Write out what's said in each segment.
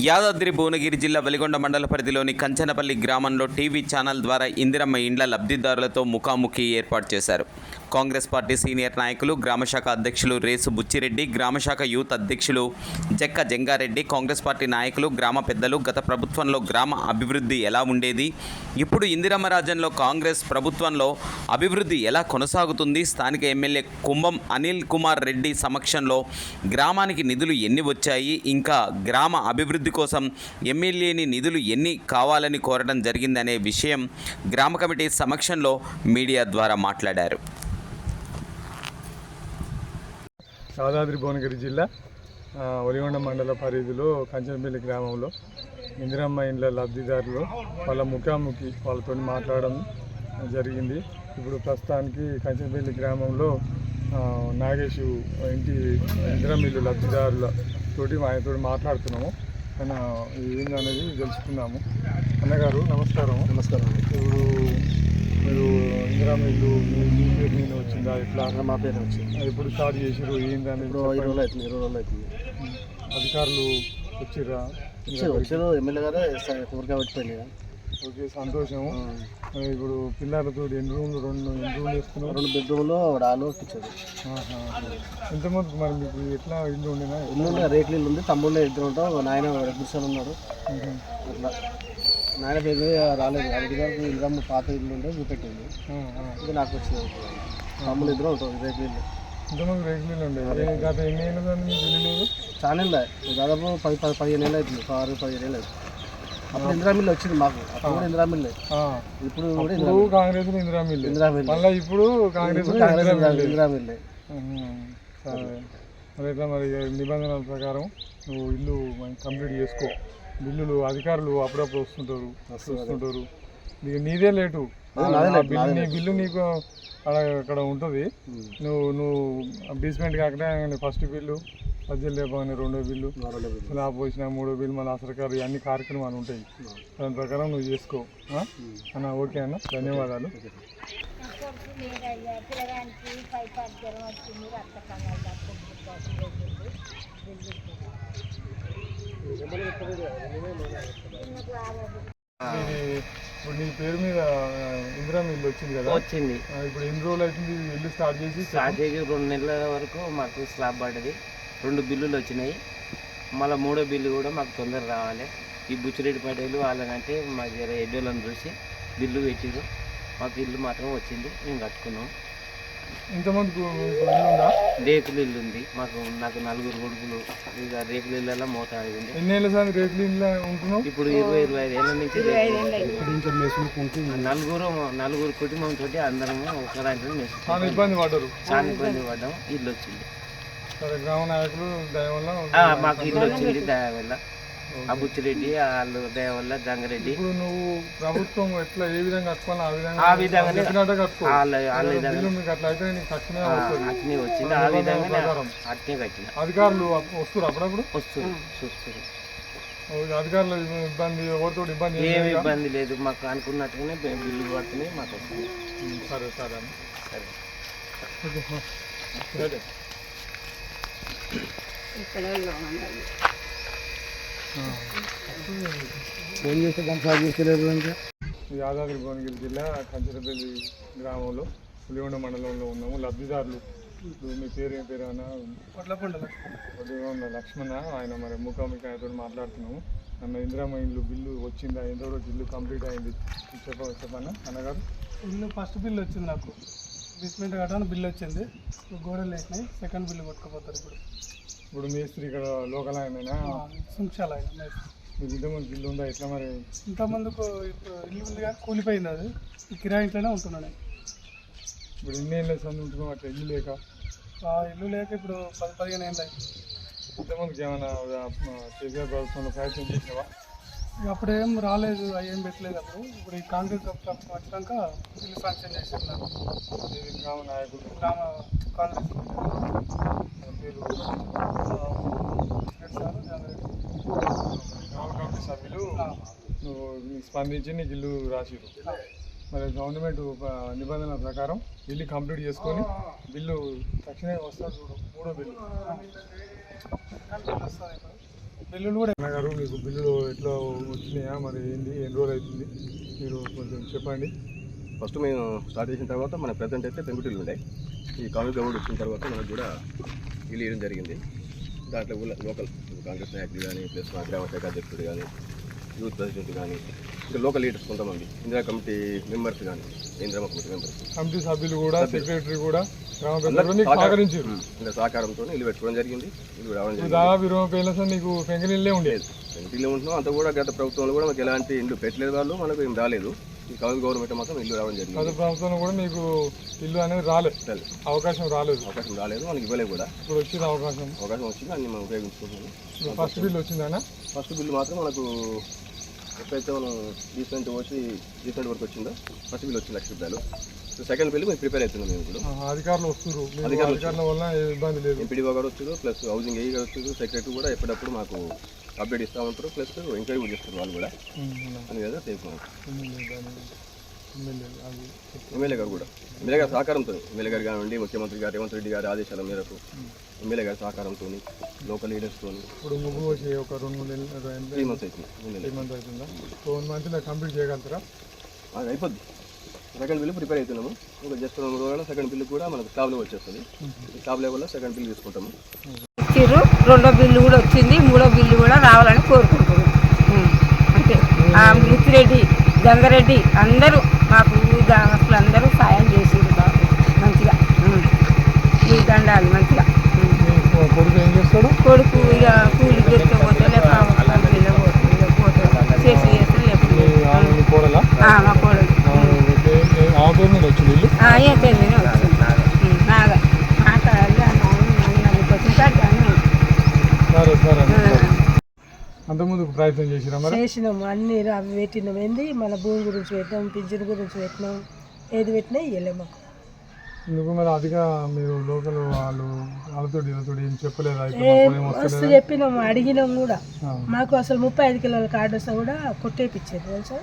యాదాద్రి భువనగిరి జిల్లా వెలిగొండ మండల పరిధిలోని కంచనపల్లి గ్రామంలో టీవీ ఛానల్ ద్వారా ఇందిరమ్మ ఇండ్ల లబ్ధిదారులతో ముఖాముఖి ఏర్పాటు చేశారు. కాంగ్రెస్ పార్టీ సీనియర్ నాయకులు గ్రామశాఖ అధ్యక్షులు రేసు బుచ్చిరెడ్డి గ్రామశాఖ యూత్ అధ్యక్షులు జక్క జంగారెడ్డి కాంగ్రెస్ పార్టీ నాయకులు గ్రామ పెద్దలు గత ప్రభుత్వంలో గ్రామ అభివృద్ధి ఎలా ఉండేది? ఇప్పుడు ఇందిరమ్మ రాజ్యంలో కాంగ్రెస్ ప్రభుత్వంలో అభివృద్ధి ఎలా కొనసాగుతుంది? స్థానిక ఎమ్మెల్యే కుంభం అనిల్ కుమార్ రెడ్డి సమక్షంలో గ్రామానికి నిధులు ఎన్ని వచ్చాయి? ఇంకా గ్రామ అభివృద్ధి కోసం ఎమ్మెల్యేని నిధులు ఎన్ని కావాలని కోరడం జరిగిందనే విషయం గ్రామ కమిటీ సమక్షంలో మీడియా ద్వారా మాట్లాడారు. యాదాద్రి భువనగిరి జిల్లా ఒలిగొండ మండల పరిధిలో కంచనపల్లి గ్రామంలో ఇందిరమ్మ ఇండ్ల లబ్ధిదారులు వాళ్ళ ముఖాముఖి వాళ్ళతో మాట్లాడడం జరిగింది. ఇప్పుడు ప్రస్తుతానికి కంచనపల్లి గ్రామంలో నాగేష్ ఇంటి ఇందిరమ్మ ఇల్లు లబ్ధిదారుల తోటి ఆయనతో మాట్లాడుతున్నాము. ఆయన ఏందనేది తెలుసుకున్నాము. అన్నగారు నమస్కారం నమస్కారం ఇప్పుడు మీరు ఇందిరమ్మ ఇల్లు మీ పేరు మీద వచ్చిందా? ఎట్లా మా పేరు వచ్చింది? ఎప్పుడు స్టార్ట్ చేసిరు ఇప్పుడు ఇరవై రోజులు అవుతుంది ఇరవై రోజులు అవుతుంది. అధికారులు వచ్చిర్రా? వచ్చారు వచ్చారు ఎమ్మెల్యే గారే ఊరికే పెట్టిపోయింది. ఓకే సంతోషం మరి ఇప్పుడు పిల్లలతో ఎన్ని రూమ్లు? రెండు ఎన్ని రూమ్లు వేసుకున్నారు? రెండు బెడ్రూమ్లో డాలు ఇచ్చారు ఆహా. ఎంతమంది మరి మీకు ఎట్లా ఇల్లు ఉండేనా? ఇల్లు రేకులు ఇల్లు ఉంది తమ్ముళ్ళు ఇద్దరు ఉంటాం నాయన గుడిసెలు ఉన్నాడు. అట్లా. నాయన పేరు రాలేదు. అది గారికి ఇల్లు పాత ఇల్లు ఉంటే చూపెట్టింది. ఇది నాకు వచ్చింది తమ్ముళ్ళు ఇద్దరు ఉంటాం రేకులు ఇల్లు. ఎంతమంది రేకులు ఉండే. గత ఎన్ని ఏళ్ళు కానీ మీకు ఇల్లు లేదు చాలా. దాదాపు పది పది పదిహేను ఏళ్ళు అవుతుంది. ఆరు పదిహేను ఏళ్ళు అవుతుంది. అప్పుడు ఇందిరా మిల్లు వచ్చింది మాకు. అప్పుడు కూడా ఇందిరా మిల్లే. ఇప్పుడు కూడా ఇందిరా ఇప్పుడు Congress Indira mill Indira mill మళ్ళీ ఇప్పుడు కాంగ్రెస్ ఇందిరా మిల్లు. సరే. మరి నిబంధనల ప్రకారం నువ్వు ఇల్లు కంప్లీట్ చేసుకో. బిల్లులు అధికారులు అప్పుడప్పుడు వస్తుంటారు వస్తుంటారు. నీకు నీదే లేటు. బిల్లు నీ బిల్లు నీకు అక్కడ అక్కడ ఉంటుంది. నువ్వు నువ్వు బేస్మెంట్ కాకుండా ఫస్ట్ బిల్లు పద్దెలు లేపని రెండో బిల్లు. స్లాబ్ పోసిన మూడో బిల్లు మళ్ళీ అసలు అన్ని కార్యక్రమాలు ఉంటాయి. దాని ప్రకారం నువ్వు చేసుకో? అన్న ఓకే అన్న ధన్యవాదాలు. పిల్లగానికి వచ్చింది ఇప్పుడు నీ పేరు మీద ఇందిరా ఇల్లు వచ్చింది కదా? వచ్చింది. ఇప్పుడు ఎన్ని రోజులు అవుతుంది? ఇల్లు స్టార్ట్ చేసి స్టార్ట్ చేసి రెండు నెలల వరకు మాకు స్లాబ్ పడ్డది. రెండు బిల్లులు వచ్చినాయి. మళ్ళీ మూడో బిల్లు కూడా మాకు తొందర రావాలి. ఈ బుచ్చిరెడ్డి పటేలు వాళ్ళకంటే మా జర ఎడ్డోళ్ళని చూసి బిల్లు పెట్టిరు మాకు ఇల్లు మాత్రం వచ్చింది. మేము కట్టుకున్నాం. ఇంతమంది రేకులు ఇల్లు ఉంది. మాకు నాకు నలుగురు కొడుకులు. ఇక రేకుల ఇళ్ళలో మోతాడు ఉంది. ఎన్నేళ్ళ సార్ రేకులు ఇల్లు ఉంటున్నావు? ఇప్పుడు ఇరవై ఇరవై ఐదు ఏళ్ళ నుంచి. నలుగురు నలుగురు కుటుంబం తోటి అందరము ఒక దాంట్లో. చాలా ఇబ్బంది పడ్డారు. చాలా ఇబ్బంది పడ్డాం ఇల్లు వచ్చింది. సరే గ్రామ నాయకులు దయ వల్ల ఆ, మాకు ఇల్లు వచ్చింది దయ వల్ల. ఆ బుచ్చిరెడ్డి వాళ్ళు దయ వల్ల జంగారెడ్డి. ఇప్పుడు నువ్వు ప్రభుత్వం ఎట్లా ఏ విధంగా కట్టుకోవాలో ఆ విధంగా ఆ విధంగానే చెప్పినట్టే కట్టుకో. వాళ్ళ వాళ్ళ విధంగా బిల్లు అట్లా అయితే నీకు తక్షణమే వస్తుంది. అట్నే వచ్చింది. ఆ విధంగా ప్రకారం. అట్నే కట్టిన. అధికారులు అప్- వస్తారు అప్పుడప్పుడు? వస్తుంది చూస్తుంది ఓ, అధికారులు ఇబ్బంది ఎవరితో ఇబ్బంది ఏం ఏమి లేదు? కదా? ఇబ్బంది లేదు. మాకు అనుకున్నట్టుగానే బి- బిల్లు పడుతున్నాయి మాకు వస్తుంది ఉమ్, సరే సరే అన్న సరే. సరే. ఫోన్ చేస్తే దాన్ని సాగు ఇంకా. యాదాద్రి భువనగిరి జిల్లా కంచరపల్లి గ్రామంలో పులిగొండ మండలంలో ఉన్నాము. లబ్ధిదారులు. ఇప్పుడు మీ పేరు ఏం పేరు అన్న? లక్ష్మణ. ఆయన మరి ముఖాముఖి ఆయనతో మాట్లాడుతున్నాము. అన్న ఇందిరామ ఇల్లు బిల్లు వచ్చిందా? ఎంతో రోజు ఇల్లు కంప్లీట్ అయింది? చెప్ప చెప్పన్న అన్నగారు ఇల్లు ఫస్ట్ బిల్ వచ్చింది నాకు. బేస్మెంట్ కట్టడానికి బిల్ వచ్చింది. గోడలు వేసినాయి సెకండ్ బిల్ కొట్టుకుపోతారు ఇప్పుడు. ఇప్పుడు మేస్త్రి ఇక్కడ లోకల్ ఆయనైనా సుంక్షాల ఆయన మేస్త్రి. మీకు ఇంతకుముందు బిల్లు ఉందా? ఎట్లా మరి? ఇంతమందుకు ఇప్పుడు ఇల్లు ఉంది కానీ కూలిపోయింది అది. ఈ కిరాయి ఇంట్లోనే ఉంటున్నాను నేను. ఇప్పుడు ఇన్ని ఏళ్ళ సంది ఉంటున్నాం అట్లా ఇల్లు లేక? ఆ ఇల్లు లేక ఇప్పుడు పది పదిహేను ఏళ్ళు అయింది. ఇంతమందికి ఏమైనా కేసీఆర్ ప్రభుత్వంలో ప్రయత్నం చేసినావా? అప్పుడు ఏం రాలేదు ఏం పెట్టలేదు అప్పుడు. ఇప్పుడు ఈ కాంగ్రెస్ ప్రభుత్వం వచ్చినాక ఇల్లు శాంక్షన్ నాకు ఇది గ్రామ నాయకులు గ్రామ కాంగ్రెస్ సభ్యులు నువ్వు స్పందించి నీకు ఇల్లు రాసిరు మరి గవర్నమెంట్ నిబంధనల ప్రకారం ఇల్లు కంప్లీట్ చేసుకొని బిల్లు తక్షణమే వస్తుంది చూడు మూడో బిల్లు. బిల్లులు కూడా అన్న గారు మీకు బిల్లులు ఎట్లా వచ్చినాయా? మరి ఏంది? ఎన్ని రోజులు అవుతుంది? మీరు కొంచెం చెప్పండి. ఫస్ట్ మేము స్టార్ట్ చేసిన తర్వాత మన ప్రజెంట్ అయితే పెంకుటిల్లు ఉండే. ఈ కాంగ్రెస్ గవర్నమెంట్ వచ్చిన తర్వాత మనకు కూడా ఇల్లు ఇవ్వడం జరిగింది. దాంట్లో ఊళ్ళో లోకల్ కాంగ్రెస్ నాయకులు కానీ ప్లస్ మా గ్రామ శాఖ అధ్యక్షుడు కానీ యూత్ ప్రెసిడెంట్ కానీ ఇంకా లోకల్ లీడర్స్ కొంతమంది ఇందిరా కమిటీ మెంబర్స్ కానీ కమిటీ మెంబర్స్ కమిటీ సభ్యులు కూడా సెక్రటరీ కూడా సహకారంతో ఇల్లు పెట్టుకోవడం జరిగింది. ఇల్లు రావడం జరిగింది. దాదాపు ఇరవై ముప్పై ఏళ్ళ సార్ నీకు పెంకనిల్లే ఉండేది ఇంటిలో ఉంటున్నాం. అంతా కూడా గత ప్రభుత్వంలో కూడా మాకు ఎలాంటి ఇల్లు పెట్టలేదు వాళ్ళు. మనకు ఏం రాలేదు. ఈ గవర్నమెంట్ మాత్రం ఇల్లు రావడం గత జరిగింది ప్రభుత్వంలో కూడా మీకు ఇల్లు అనేది రాలేదు. అవకాశం రాలేదు. అవకాశం రాలేదు. మనకి ఇవ్వలేదు కూడా. ఇప్పుడు వచ్చింది అవకాశం. అవకాశం వచ్చింది. అన్ని మనం ఉపయోగించుకుంటున్నాం ఫస్ట్ బిల్ వచ్చిందనా ఫస్ట్ బిల్లు మాత్రం మనకు ఎప్పుడైతే మనం రీసెంట్ వచ్చి రీసెంట్ వరకు వచ్చిందో ఫస్ట్ బిల్ వచ్చింది లక్ష రూపాయలు. సెకండ్ బిల్ మేము ప్రిపేర్ అవుతున్నాం మేము ఇప్పుడు. అధికారులు వస్తున్నారు. మీకు అధికారులు అధికారుల వల్ల ఇబ్బంది లేదు. ఎంపీడీఓ గారు వచ్చారు ప్లస్ హౌసింగ్ ఏ గారు వచ్చారు సెక్రటరీ కూడా ఎప్పుడప్పుడు మాకు అప్డేట్ ఇస్తూ ఉంటారు ప్లస్ ఎంక్వైరీ కూడా చేస్తారు వాళ్ళు కూడా. అని కదా తెలుసుకున్నాం ఎమ్మెల్యే గారు కూడా. ఎమ్మెల్యే గారి సహకారంతో ఎమ్మెల్యే గారు కానివ్వండి ముఖ్యమంత్రి గారు రేవంత్ రెడ్డి గారి ఆదేశాల మేరకు ఎమ్మెల్యే గారి సహకారంతో లోకల్ లీడర్స్తో ఇప్పుడు ముగ్గు వచ్చి ఒక రెండు మూడు నెలలు త్రీ మంత్స్ అవుతుంది మూడు త్రీ నెలలు. మంత్ అవుతుందా? సో వన్ మంత్ నాకు కంప్లీట్ చేయగలుగుతారా? అది అయిపోద్ది. సెకండ్ బిల్ ప్రిపేర్ అవుతున్నాము. ఇంకా జస్ట్ రెండు రోజుల సెకండ్ బిల్ కూడా మనకు స్టాబ్లో వచ్చేస్తుంది. ఈ స్టాబ్ లెవెల్లో సెకండ్ బిల్ తీసుకుంటాము. ఇచ్చిర్రు రెండో బిల్లు కూడా వచ్చింది. మూడో బిల్లు కూడా రావాలని కోరుకుంటున్నాం. అంతే. ఆ ముత్తిరెడ్డి గంగారెడ్డి అందరూ మాకు గ్రామస్తులు అందరూ సాయం చేసిర్రు బాగా మంచిగా. ఈ దండాలు మంచిగా. కొడుకు ఏం చేస్తాడు? కొడుకు ఇక కూలి తెచ్చుకోపోతే లేక కంపెనీలో పోతుంది ఇక పోతాడు చేసి చేసి మీ లేకపోతే మీ కోడలా. ఏ- వచ్చింది ఇల్లు ఏ తెలియని వచ్చింది ఉం. నాగా మాట్లాడాలి నన్ను వచ్చిన కాడికి సరే సరే అంతకుముందు ప్రయత్నం చేసిరా మరి? చేసినాం. అన్ని అవి పెట్టినాం. ఏంది? మన భూమి గురించి పెట్టినాం పింఛన్ గురించి పెట్టినాం. ఏది పెట్టినా ఇవ్వలే మాకు. ఎందుకు మరి అదిగా మీరు లోకల్ వాళ్ళు వాళ్ళతో వీళ్ళతో ఏం చెప్పలేదా? వస్తు చెప్పినాం అడిగినాం కూడా. మాకు అసలు ముప్పై ఐదు కిలోల కార్డు వస్తే కూడా కొట్టేపిచ్చారు తెలుసా?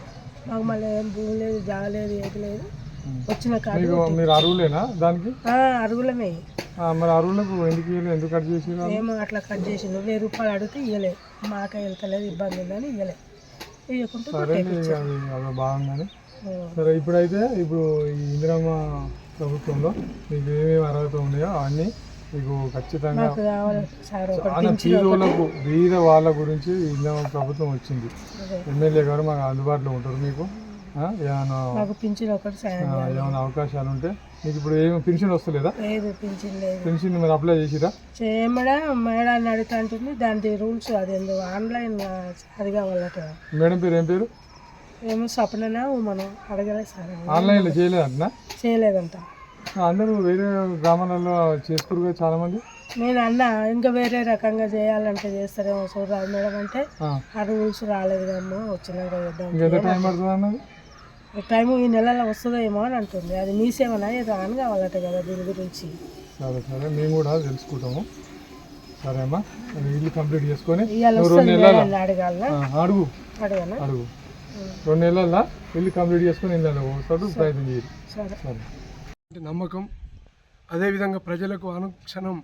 మాకు మళ్ళీ ఏం భూమి లేదు జాగ లేదు ఏది లేదు. వచ్చిన మీరు అరువులేనా దానికి? ఆ, మరి అరువులకు ఎందుకు ఇవ్వలేదు ఎందుకు కట్ చేసిరా ఏమో అట్లా కట్ చేసిండు వెయ్యి రూపాయలు అడిగితే ఇవ్వలే మాకే వెళ్తలేదు ఇబ్బంది ఉందని ఇవ్వలే ఇవ్వకుంటే అది బాగుందని. సరే ఇప్పుడైతే ఇప్పుడు ఈ ఇందిరమ్మ ప్రభుత్వంలో మీకు ఏమేమి అర్హత ఉన్నాయో అవన్నీ మీకు ఖచ్చితంగా చాలా బీదోళ్ళకు బీద వాళ్ళ గురించి ఇందిరమ్మ ప్రభుత్వం వచ్చింది. ఎమ్మెల్యే గారు మాకు అందుబాటులో ఉంటారు మీకు. మాకు పింఛన్ ఒకటి ఏమైనా అవకాశాలు ఉంటే మీకు ఇప్పుడు ఏమి పెన్షన్ వస్తలేదా? లేదు పింఛన్ లేదు. పెన్షన్ మీరు అప్లై చేసిరా? చేయమడా మేడాన్ని అడుగుతా ఉంటుంది దాని రూల్స్ అదేందో ఆన్లైన్ అది కావాలట మేడం పేరు ఏం పేరు? ఏమో స్వప్ననా మనం అడగలేదు సార్. ఆన్లైన్లో చేయలేదంటున్నా చేయలేదంట. అందరూ వేరే గ్రామాలలో చేసుకోరు కదా చాలా మంది నేను అన్న ఇంకా వేరే రకంగా చేయాలంటే చేస్తారేమో చూడరాదు మేడం అంటే ఆ, రూల్స్ రాలేదు కమ్మా వచ్చినాక చేద్దాం. టైం పడుతుంది అన్నది టైం ఈ నెలలో వస్తుందో ఏమో అని అంటుంది. అది మీ సేవనా ఏదో ఆన్ కావాలట కదా దీని గురించి. సరే సరే. మేము కూడా తెలుసుకుంటాము. సరే అమ్మా ఇల్లు కంప్లీట్ చేసుకొని రెండు నెలల? అడుగు. అడుగు. రెండు నెలల? ఇల్లు కంప్లీట్ చేసుకొని ఇల్లు వస్తాడు ప్రయత్నం చేయాలి సరే. నమ్మకం. అదేవిధంగా ప్రజలకు అనుక్షణం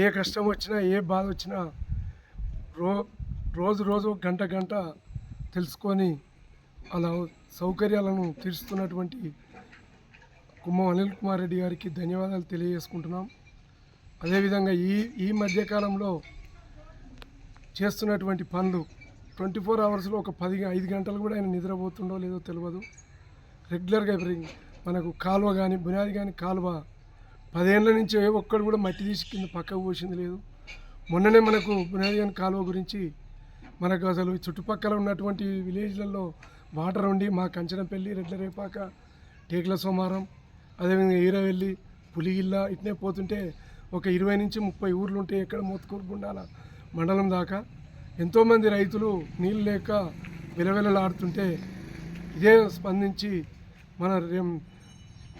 ఏ కష్టం వచ్చినా ఏ బాధ వచ్చినా రో రోజు రోజు గంట గంట తెలుసుకొని అలా సౌకర్యాలను తీరుస్తున్నటువంటి కుమ్మం అనిల్ కుమార్ రెడ్డి గారికి ధన్యవాదాలు తెలియజేసుకుంటున్నాం. అదేవిధంగా ఈ ఈ మధ్యకాలంలో చేస్తున్నటువంటి పనులు ట్వంటీ ఫోర్ అవర్స్లో ఒక పది ఐదు గంటలు కూడా ఆయన నిద్రపోతుండో లేదో తెలియదు. రెగ్యులర్గా మనకు కాలువ కానీ బునాది కానీ కాలువ పదేళ్ళ నుంచి ఏ ఒక్కడు కూడా మట్టి తీసి కింద పక్కకు పోసింది లేదు. మొన్ననే మనకు బునాది కానీ కాలువ గురించి మనకు అసలు ఈ చుట్టుపక్కల ఉన్నటువంటి విలేజ్లలో వాటర్ ఉండి మా కంచనపల్లి రెడ్లరేపాక టేకుల సోమారం అదేవిధంగా ఈరవెల్లి పులిగిల్ల ఇట్నే పోతుంటే ఒక ఇరవై నుంచి ముప్పై ఊర్లు ఉంటాయి ఎక్కడ మోత్కూరుకుండాల మండలం దాకా ఎంతోమంది రైతులు నీళ్ళు లేక విలవిలలాడుతుంటే ఇదే స్పందించి మన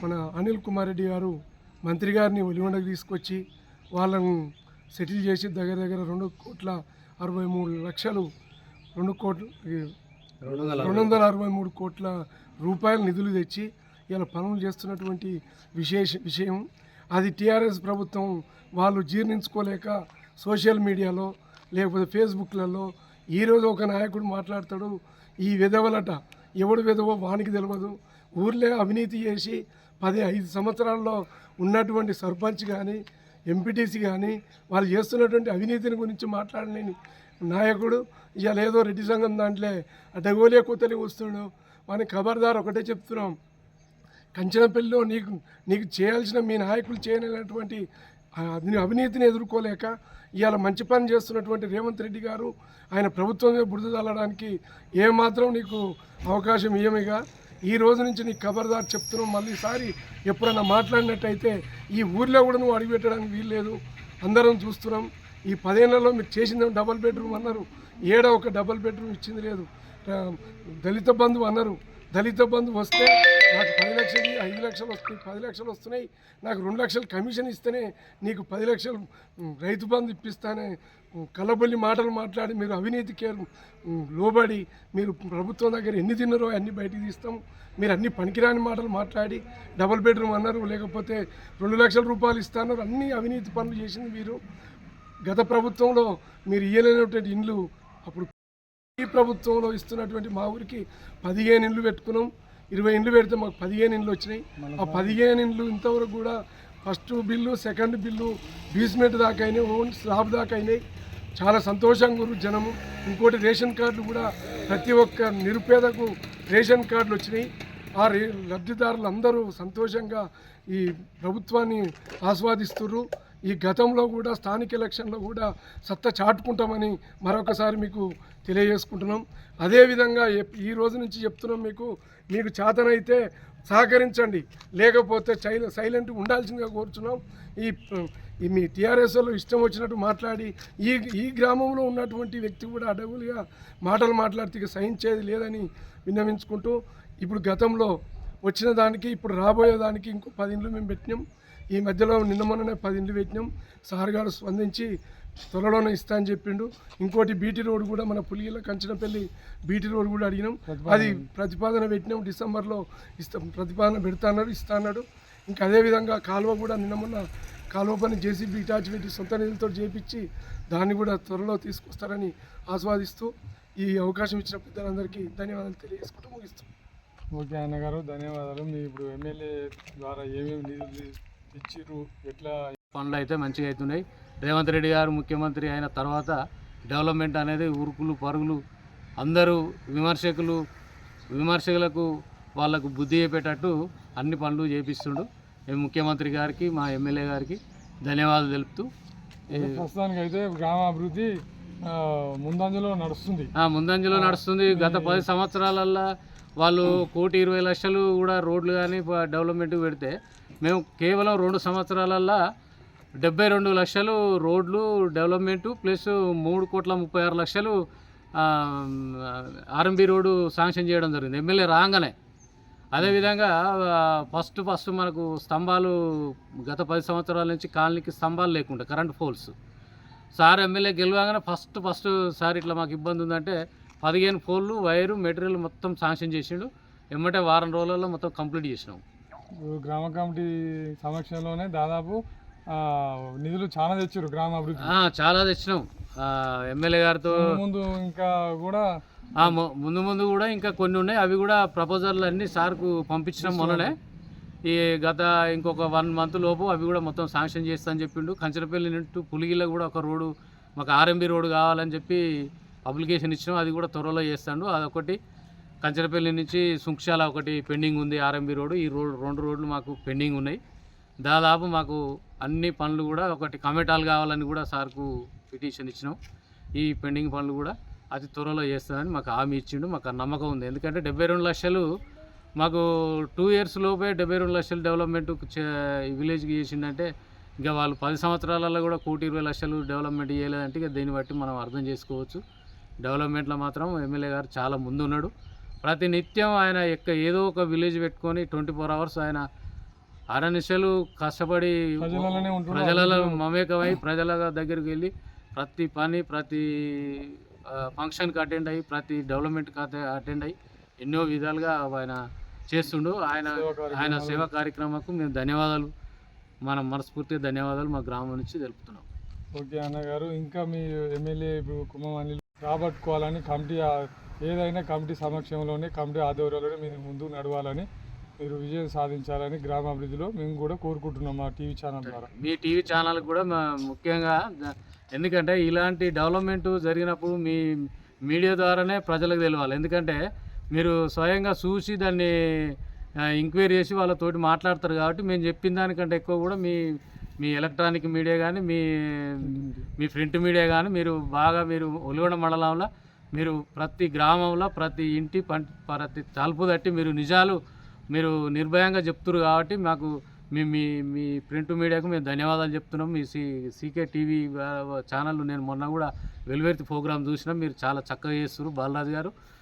మన అనిల్ కుమార్ రెడ్డి గారు మంత్రి గారిని ఒలిగొండకు తీసుకొచ్చి వాళ్ళను సెటిల్ చేసి దగ్గర దగ్గర రెండు కోట్ల అరవై మూడు లక్షలు రెండు కోట్ల రెండు వందల అరవై మూడు కోట్ల రూపాయల నిధులు తెచ్చి ఇలా పనులు చేస్తున్నటువంటి విశేష విషయం. అది టీఆర్ఎస్ ప్రభుత్వం వాళ్ళు జీర్ణించుకోలేక సోషల్ మీడియాలో లేకపోతే ఫేస్బుక్లలో ఈరోజు ఒక నాయకుడు మాట్లాడతాడు ఈ విధవలట ఎవడు విధవో వానికి తెలియదు ఊర్లే అవినీతి చేసి పది ఐదు సంవత్సరాల్లో ఉన్నటువంటి సర్పంచ్ కానీ ఎంపీటీసీ కానీ వాళ్ళు చేస్తున్నటువంటి అవినీతిని గురించి మాట్లాడలేని నాయకుడు ఇవాళ ఏదో రెడ్డి సంఘం దాంట్లో అడ్డగోలే కూతలి వస్తుండు వాని ఖబర్దార్ ఒకటే చెప్తున్నాం. కంచనపల్లిలో నీకు నీకు చేయాల్సిన మీ నాయకులు చేయనటువంటి అవినీతిని ఎదుర్కోలేక ఇవాళ మంచి పని చేస్తున్నటువంటి రేవంత్ రెడ్డి గారు ఆయన ప్రభుత్వమే బురద చల్లడానికి ఏమాత్రం నీకు అవకాశం ఇయ్యమిగా. ఈ రోజు నుంచి నీకు ఖబర్దార్ చెప్తున్నాం. మళ్ళీసారి ఎప్పుడన్నా మాట్లాడినట్టయితే ఈ ఊర్లో కూడా నువ్వు అడిగిపెట్టడానికి వీల్లేదు. అందరం చూస్తున్నాం. ఈ పదేళ్ళలో మీరు చేసింది డబల్ బెడ్రూమ్ అన్నారు. ఏడ ఒక డబల్ బెడ్రూమ్ ఇచ్చింది లేదు. దళిత బంధువు అన్నారు. దళిత బంధు వస్తే నాకు పది లక్షలు ఐదు లక్షలు వస్తున్నాయి పది లక్షలు వస్తున్నాయి. నాకు రెండు లక్షలు కమిషన్ ఇస్తేనే నీకు పది లక్షలు రైతు బంధు ఇప్పిస్తానే. కలబొల్లి మాటలు మాట్లాడి మీరు అవినీతికి ఉమ్, లోబడి మీరు ప్రభుత్వం దగ్గర ఎన్ని తిన్నారో అన్ని బయటికి తీస్తాం. మీరు అన్ని పనికిరాని మాటలు మాట్లాడి డబుల్ బెడ్రూమ్ అన్నారు. లేకపోతే రెండు లక్షల రూపాయలు ఇస్తాన్నారు అన్ని అవినీతి పనులు చేసింది మీరు. గత ప్రభుత్వంలో మీరు ఇయ్యలేనటువంటి ఇండ్లు అప్పుడు ఈ ప్రభుత్వంలో ఇస్తున్నటువంటి మా ఊరికి పదిహేను ఇండ్లు పెట్టుకున్నాం. ఇరవై ఇండ్లు పెడితే మాకు పదిహేను ఇండ్లు వచ్చినాయి. ఆ పదిహేను ఇండ్లు ఇంతవరకు కూడా first bill second bill basement దాకా అయినాయి ఓన్ స్లాబ్ దాకా అయినాయి. చాలా సంతోషంగా గురు జనము. ఇంకోటి రేషన్ కార్డులు కూడా ప్రతి ఒక్క నిరుపేదకు రేషన్ కార్డులు వచ్చినాయి. ఆ రే లబ్ధిదారులు అందరూ సంతోషంగా ఈ ప్రభుత్వాన్ని ఆస్వాదిస్తున్నారు ఈ గతంలో కూడా స్థానిక ఎలక్షన్లో కూడా సత్తా చాటుకుంటామని మరొకసారి మీకు తెలియజేసుకుంటున్నాం. అదేవిధంగా ఈ రోజు నుంచి చెప్తున్నాం మీకు మీకు చేతనైతే సహకరించండి. లేకపోతే చైల సైలెంట్ ఉండాల్సిందిగా కోరుచున్నాం. ఈ ఈ మీ టీఆర్ఎస్లో ఇష్టం వచ్చినట్టు మాట్లాడి ఈ ఈ గ్రామంలో ఉన్నటువంటి వ్యక్తి కూడా అడవులుగా మాటలు మాట్లాడితే సహించేది లేదని విన్నవించుకుంటూ ఇప్పుడు గతంలో వచ్చిన దానికి ఇప్పుడు రాబోయే దానికి ఇంకో పది ఇండ్లు మేము పెట్టినాం. ఈ మధ్యలో నిన్న మొన్ననే పది ఇండ్లు పెట్టినాం. సార్ గారు స్పందించి త్వరలోనే ఇస్తా అని చెప్పిండు. ఇంకోటి బీటీ రోడ్ కూడా మన పులిగిల కంచనపల్లి బీటీ రోడ్ కూడా అడిగినాం. అది ప్రతిపాదన పెట్టినాం. డిసెంబర్లో ఇస్తాం ప్రతిపాదన పెడతా అన్నాడు ఇస్తా అన్నాడు ఇంకా అదేవిధంగా కాలువ కూడా నిన్న మొన్న కాలువ పని జేసీబీ అటాచ్ పెట్టి సొంత నిధులతో చేపించి దాన్ని కూడా త్వరలో తీసుకొస్తారని ఆస్వాదిస్తూ ఈ అవకాశం ఇచ్చిన పెద్దలందరికీ ధన్యవాదాలు తెలియజేసుకుంటూ ముగిస్తాం ఓకే అన్నగారు ధన్యవాదాలు. మీ ఇప్పుడు ఎమ్మెల్యే ద్వారా ఏమేమి నిధులు ఇచ్చిర్రు? ఎట్లా? పనులు అయితే మంచిగా అవుతున్నాయి. రేవంత్ రెడ్డి గారు ముఖ్యమంత్రి అయిన తర్వాత డెవలప్మెంట్ అనేది ఉరుకులు పరుగులు అందరూ విమర్శకులు విమర్శకులకు వాళ్ళకు బుద్ధి చెప్పేటట్టు అన్ని పనులు చేపిస్తుండు. ముఖ్యమంత్రి గారికి మా ఎమ్మెల్యే గారికి ధన్యవాదాలు తెలుపుతూ ఈ- ప్రస్తుతానికి అయితే గ్రామాభివృద్ధి ముందంజలో నడుస్తుంది. ఆ, ముందంజలో నడుస్తుంది. గత పది సంవత్సరాలల్లో వాళ్ళు కోటి ఇరవై లక్షలు కూడా రోడ్లు కానీ డెవలప్మెంట్ పెడితే మేము కేవలం రెండు సంవత్సరాలల్లో డెబ్బై రెండు లక్షలు రోడ్లు డెవలప్మెంటు ప్లస్ మూడు కోట్ల ముప్పై ఆరు లక్షలు ఆర్ఎంబి రోడ్డు శాంక్షన్ చేయడం జరిగింది. ఎమ్మెల్యే రాగానే అదేవిధంగా ఫస్ట్ ఫస్ట్ మనకు స్తంభాలు గత పది సంవత్సరాల నుంచి కాలనీకి స్తంభాలు లేకుండా కరెంట్ పోల్స్. సార్ ఎమ్మెల్యే గెలవగానే ఫస్ట్ ఫస్ట్ సార్ ఇట్లా మాకు ఇబ్బంది ఉందంటే పదిహేను ఫోన్లు వైరు మెటీరియల్ మొత్తం శాంక్షన్ చేసిండు. ఎమ్మటే వారం రోజులలో మొత్తం కంప్లీట్ చేసినాం. గ్రామ కమిటీ సమక్షంలోనే దాదాపు నిధులు చాలా తెచ్చారు గ్రామాభివృద్ధి ఆ, చాలా తెచ్చినాం. ఎమ్మెల్యే గారితో ముందు ఇంకా కూడా ముందు ముందు కూడా ఇంకా కొన్ని ఉన్నాయి. అవి కూడా ప్రపోజర్లు అన్నీ సార్కు పంపించినాం మొన్ననే. ఈ గత ఇంకొక వన్ మంత్ లోపు అవి కూడా మొత్తం శాంక్షన్ చేస్తా అని చెప్పిండు. కంచరపల్లి నుండి పులిగిల కూడా ఒక రోడ్డు మాకు ఆర్ఎంబి రోడ్డు కావాలని చెప్పి అప్లికేషన్ ఇచ్చినాం. అది కూడా త్వరలో చేస్తాడు. అదొకటి. కంచరపల్లి నుంచి సుంక్షాల ఒకటి పెండింగ్ ఉంది ఆర్ఎంబి రోడ్డు. ఈ రోడ్ రెండు రోడ్లు మాకు పెండింగ్ ఉన్నాయి. దాదాపు మాకు అన్ని పనులు కూడా ఒకటి కమెటాలు కావాలని కూడా సార్కు పిటిషన్ ఇచ్చినాం. ఈ పెండింగ్ పనులు కూడా అతి త్వరలో చేస్తానని మాకు హామీ ఇచ్చిండు. మాకు నమ్మకం ఉంది. ఎందుకంటే డెబ్బై రెండు లక్షలు మాకు టూ ఇయర్స్ లోపే డెబ్బై రెండు లక్షలు డెవలప్మెంట్ ఈ విలేజ్కి చేసిండంటే ఇంకా వాళ్ళు పది సంవత్సరాలలో కూడా కోటి ఇరవై లక్షలు డెవలప్మెంట్ చేయలేదంటే ఇక దీన్ని బట్టి మనం అర్థం చేసుకోవచ్చు. డెవలప్మెంట్లో మాత్రం ఎమ్మెల్యే గారు చాలా ముందు ప్రతి నిత్యం ఆయన ఎక్క ఏదో ఒక విలేజ్ పెట్టుకొని ట్వంటీ ఫోర్ అవర్స్ ఆయన అరనిశలు కష్టపడి. ప్రజలలో మమేకమై ప్రజల దగ్గరికి వెళ్ళి ప్రతి పని ప్రతి ఫంక్షన్కి అటెండ్ అయ్యి ప్రతి డెవలప్మెంట్కి అటెండ్ అయ్యి ఎన్నో విధాలుగా ఆయన చేస్తుండు. ఆయన ఆయన సేవా కార్యక్రమాలకు మేము ధన్యవాదాలు. మనం మనస్ఫూర్తిగా ధన్యవాదాలు మా గ్రామం నుంచి తెలుపుతున్నాం. ఓకే అన్నగారు ఇంకా మీ ఎమ్మెల్యే ఇప్పుడు కుమ్మమల్లి రాబట్టుకోవాలని కమిటీ ఏదైనా కమిటీ సమక్షంలోనే కమిటీ ఆధ్వర్యంలోనే మీరు ముందు నడవాలని మీరు విజయం సాధించాలని గ్రామాభివృద్ధిలో మేము కూడా కోరుకుంటున్నాం మా టీవీ ఛానల్ ద్వారా. మీ టీవీ ఛానల్ కూడా మా- ముఖ్యంగా ఎందుకంటే ఇలాంటి డెవలప్మెంట్ జరిగినప్పుడు మీ మీడియా ద్వారానే ప్రజలకు తెలియాలి ఎందుకంటే మీరు స్వయంగా చూసి దాన్ని ఎంక్వైరీ చేసి వాళ్ళతోటి మాట్లాడతారు కాబట్టి మేము చెప్పిన దానికంటే ఎక్కువ కూడా మీ మీ ఎలక్ట్రానిక్ మీడియా కానీ మీ మీ ప్రింట్ మీడియా కానీ మీరు బాగా మీరు ఒలిగొండ మండలంలో మీరు ప్రతి గ్రామంలో ప్రతి ఇంటి ప్రతి తలుపు తట్టి మీరు నిజాలు మీరు నిర్భయంగా చెప్తున్నారు కాబట్టి మాకు మీ మీ మీ ప్రింట్ మీడియాకు మేము ధన్యవాదాలు చెప్తున్నాం. మీ సి సీకే టీవీ ఛానల్ నేను మొన్న కూడా వెలువెర్తి ప్రోగ్రామ్ చూసినా. మీరు చాలా చక్కగా చేస్తున్నారు బాలరాజు గారు.